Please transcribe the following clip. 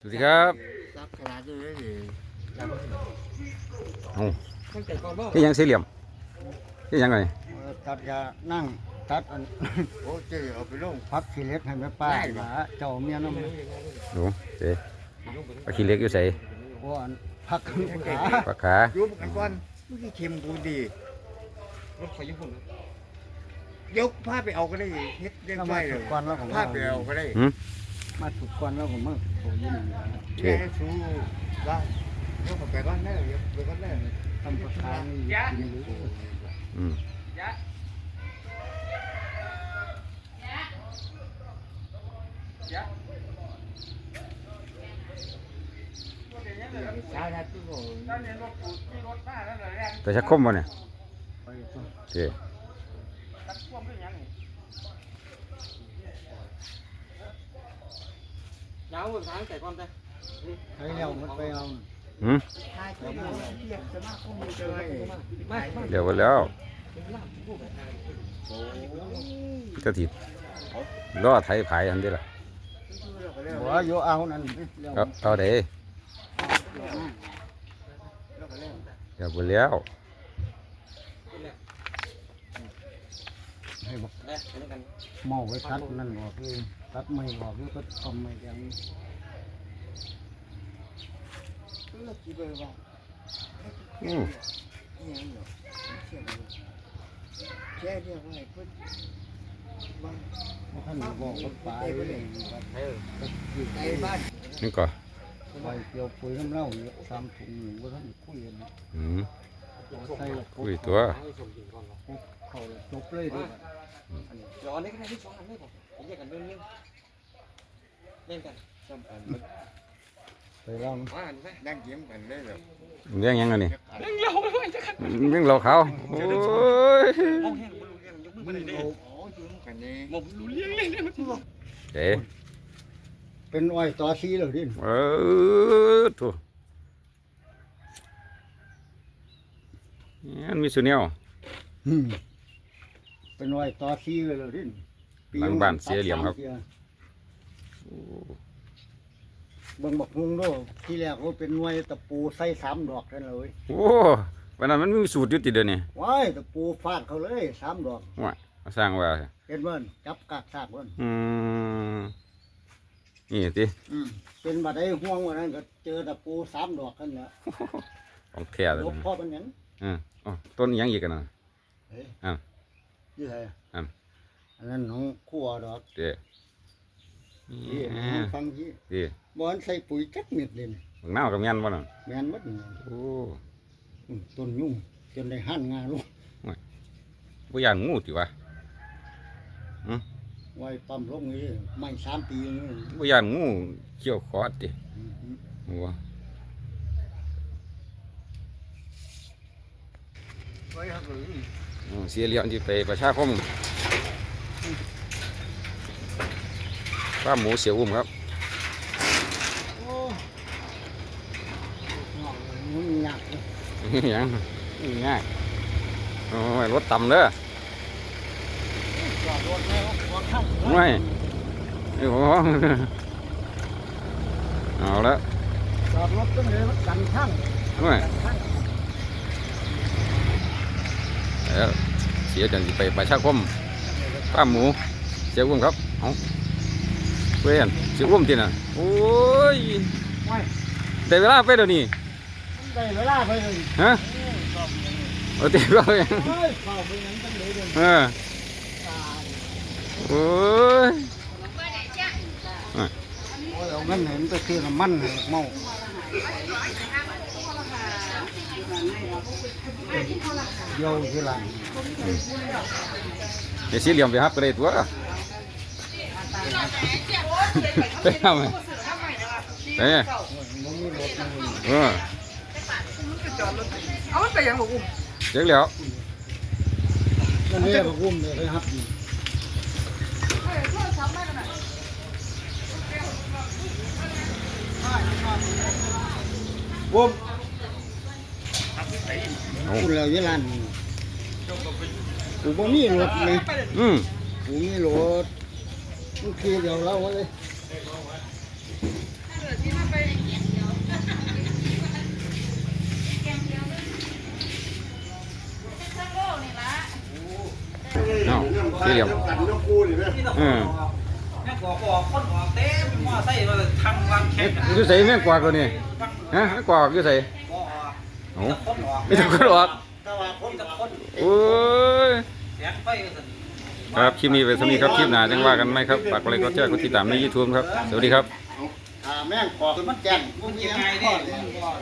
สวัสดีครับซับขนาดนี้เลยดิโอ้ที่ยังสี่เหลี่ยมที่ยังไงเออตัดยานั่งตัดอันโอ้เจ๊เอาไปลงพักขี้เล็กให้แม่ป้าหาเจ้าเมียน้ำดูเจ๊ปลาขี้เล็กอยู่ใส่เพราะอันพักขาปลาขายุบกันก่อนเมื่อกี้เค็มกูดียกผ้าไปเอาก็ได้เฮ็ดเรียกแล้วไว้มาเลสุยกก่อนแล้วของผ้าไปเอาก็ได้หื มาสุกก่อนแล้วของมึงโอ้ยนี่โอเคแค่ให้สู้ว่ายกไปก่อนได้ยกไปก่อนได้ทำประทานกินหรืออืมสาคนแต่ชักคมบ่เนี่ยไปตัวโอเค ยาวทางแต่ก่อนไปให้แล้วมันไปเอาหืมท้ายก็มาเทียบสมาคมเลยเดี๋ยวหมดแล้วก็ติดล้อไทยผายอันนี้ล่ะหัวโยเอานั่นแล้วเอาเอาเด้เดี๋ยวหมดแล้วให้บอกได้ไปด้วยกันเมาไว้ตัดนั่นออกเลย ตัดไม่ออกแล้วก็ทำไม่ยังเลิกกี่เบอร์ว่าอืมเนี่ยเนาะแค่เรียกว่าเพิ่นบ้านท่านบอกว่าปลาเลยไอ้บ้านนี่ก็ไปเกี่ยวปุ๋ยน้ำเล่าเนี่ยสามถุงหนึ่งว่าท่านคุยกันอืม ใส่ละอุ้ยตัวให้สมจริงก่อนเหรอเขาจบเลยด้วยเดี๋ยวอันนี้ก็ได้ที่สองอันไม่ผมผมแยกกันเรื่องนึงเล่นกันซ้ำอันไปเล่าว่าอันนี้ไปนั่งเยี่ยมกันเลยแบบเรื่องยังไงนี่เล่นเราไม่จะกันเรื่องเราเขาโอ้ยมองเห็นมันรู้เรื่องยกมือไปเลยดิโอ้ยยุ่งกันนี่ผมรู้เรื่องเลยเนี่ยมันที่บอกเจ๊เป็นอ้อยต่อซีเลยดิเออถูนี่ มันมีสุเนียวอืมเป็นอ้อยต่อซีเลยเลยดิหลังบ้านเสียเหลี่ยมครับเบิ่งบักฮุงด้วยที่แรกว่าเป็นหน่วยตะปูใส่สามดอกนั่นเลยโอ้วันนั้นมันมีสูตรอยู่ติดเดี๋ยวนี้ว้ายตะปูฟาดเขาเลยสามดอกว่าสร้างว่าเห็นเบิ่นจับกากซากเบิ่นอืมนี่ติอืมเป็นบัดไดห่วงวันนั้นก็เจอตะปูสามดอกกันแหล้วของแท้เลยลบพ่อเป็นหยัง อืมอ๋อต้นอิหยังอีกกันนะเฮ้ยอ้าวยี่ไงอ้าวอันนั้นของขัวดอกเด้นี่อ่าฟังที่เด้บ่อนใส่ปุ๋ยจักเม็ดเลยนี่บักนาวกับแม่นบ่น่ะแม่นหมดนี่โอ้อืมต้นยุ่งจนได้หั่นงาลูกบ่ย่านงูติวะไว้ปั๊มลงนี่ไม่สามปีนี่บ่ย่านงูเขี้ยวคอดติอืมโอ้ ไว้ครับหรืออืมเสียเหลี่ยมที่ไปประชาคมฟาร์มหมูเสียอุ้มครับโอ้มันยากเลยอิหยังนี่ง่ายโอ้ยรถต่ำเด้อจอดรถแล้วขอข้างไม่โอ้โหเอาละจอดรถตั้งเลยมันกันข้างไม่ กันข้าง แล้วเสียจันสิไปประชาคมป้าหมูเสียอุ้มครับเอาเพื่อนเสียอุ้มที่น่ะโอ้ยไว้ได้เวลาไปเดี๋ยวนี้มันได้เวลาไปเลยฮะเออชอบอย่างนี้โอ้ตีก็ยังเฮ้ยเข้าไปยังตั้งเลยเดินเออตายโอ้ยโอ้ยเอาเงินเห็นไปซื้อน้ำมันให้เมา เดียวทีหลังเดี๋ยวสีเหลี่ยมไปครับก็ได้ตัวไปทำไมไปเนี่ยมันมีรถมันมีเออเอามันไปยังบอกอุ้มเจ๊กแล้วมันเรียกว่าอุ้มเลยครับอุ้ม คุณเราเยลันกูบ่มีรถเลยอืมกูมีรถกูขี่เดี๋ยวเราเลยเนาะที่เดียวอืมแม่กวาดออกคนออกเต็มมอไซค์มาทางวังแขนอยู่ใส่แม่งกวาดตัวนี้ฮะแม่กวากยุ่ใส่ ก่อออกโอ้มีแต่คนออกมีแต่คนออกถ้าว่าคมีนแต่คนโอ้ยเสียงไฟก็สั่น ครับคลิปนี้ไปสำนีครับคลิปหน้าจังว่ากันไหมครับฝากกดไลค์กดแชร์กดติดตามใน YouTube ครับ สวัสดีครับ อ่าแม่งกอกมันแจ้งมันมียังหไงข้อเนี่ยเนี่ยมันก่อน